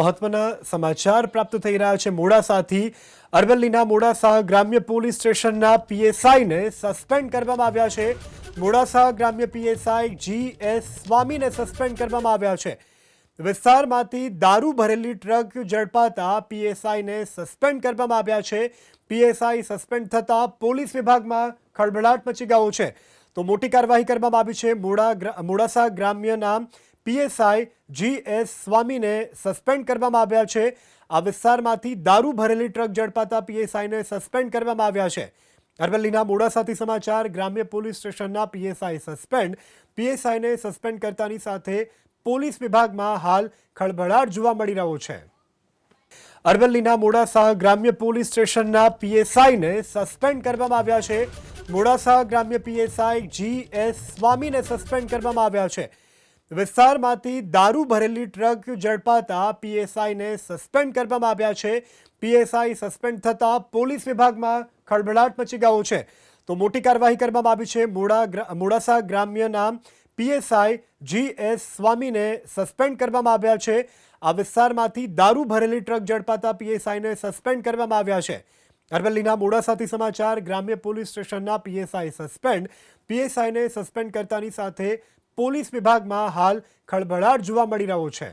મહત્વના સમાચાર પ્રાપ્ત થઈ રહ્યા છે. મોડાસાથી અરવલ્લીના મોડાસા ગ્રામ્ય પોલીસ સ્ટેશનના પીએસઆઈને સસ્પેન્ડ કરવામાં આવ્યા છે. મોડાસા ગ્રામ્ય પીએસઆઈ જી એસ સ્વામીને સસ્પેન્ડ કરવામાં આવ્યા છે. વિસ્તારમાંથી દારૂ ભરેલી ટ્રક ઝડપાતા પીએસઆઈને સસ્પેન્ડ કરવામાં આવ્યા છે. પીએસઆઈ સસ્પેન્ડ થતાં પોલીસ વિભાગમાં ખળભળાટ મચી ગયો છે. તો મોટી કાર્યવાહી કરવામાં આવી છે. મોડા મોડાસા ગ્રામ્યના પીએસઆઈ જી એસ સ્વામીને સસ્પેન્ડ કરવામાં આવ્યા છે. આ વિસ્તારમાંથી દારૂ ભરેલી ટ્રક ઝડપાતા પીએસઆઈને સસ્પેન્ડ કરવામાં આવ્યા છે. અરવલ્લીના મોડાસાથી સમાચાર, ગ્રામ્ય પોલીસ સ્ટેશનના પીએસઆઈ સસ્પેન્ડ. પીએસઆઈને સસ્પેન્ડ કરતાની સાથે પોલીસ વિભાગમાં હાલ ખળભળાટ જોવા મળી રહ્યો છે. અરવલ્લીના મોડાસા ગ્રામ્ય પોલીસ સ્ટેશનના પીએસઆઈને સસ્પેન્ડ કરવામાં આવ્યા છે. મોડાસા ગ્રામ્ય પીએસઆઈ જી એસ સ્વામીને સસ્પેન્ડ કરવામાં આવ્યા છે. વિસ્તારમાંથી દારૂ ભરેલી ટ્રક ઝડપાતા પીએસઆઈને સસ્પેન્ડ કરવામાં આવ્યા છે. પીએસઆઈ સસ્પેન્ડ થતાં પોલીસ વિભાગમાં ખળભળાટ મચી ગયો છે. તો મોટી કાર્યવાહી કરવામાં આવી છે. મોડા મોડાસા ગ્રામ્યના પીએસઆઈ જી એસ સ્વામીને સસ્પેન્ડ કરવામાં આવ્યા છે. આ વિસ્તારમાંથી દારૂ ભરેલી ટ્રક ઝડપાતા પીએસઆઈને સસ્પેન્ડ કરવામાં આવ્યા છે. અરવલ્લીના મોડાસાથી સમાચાર, ગ્રામ્ય પોલીસ સ્ટેશનના પીએસઆઈ સસ્પેન્ડ. પીએસઆઈને સસ્પેન્ડ કરતાની સાથે પોલીસ વિભાગમાં હાલ ખળભળાટ જોવા મળી રહ્યો છે.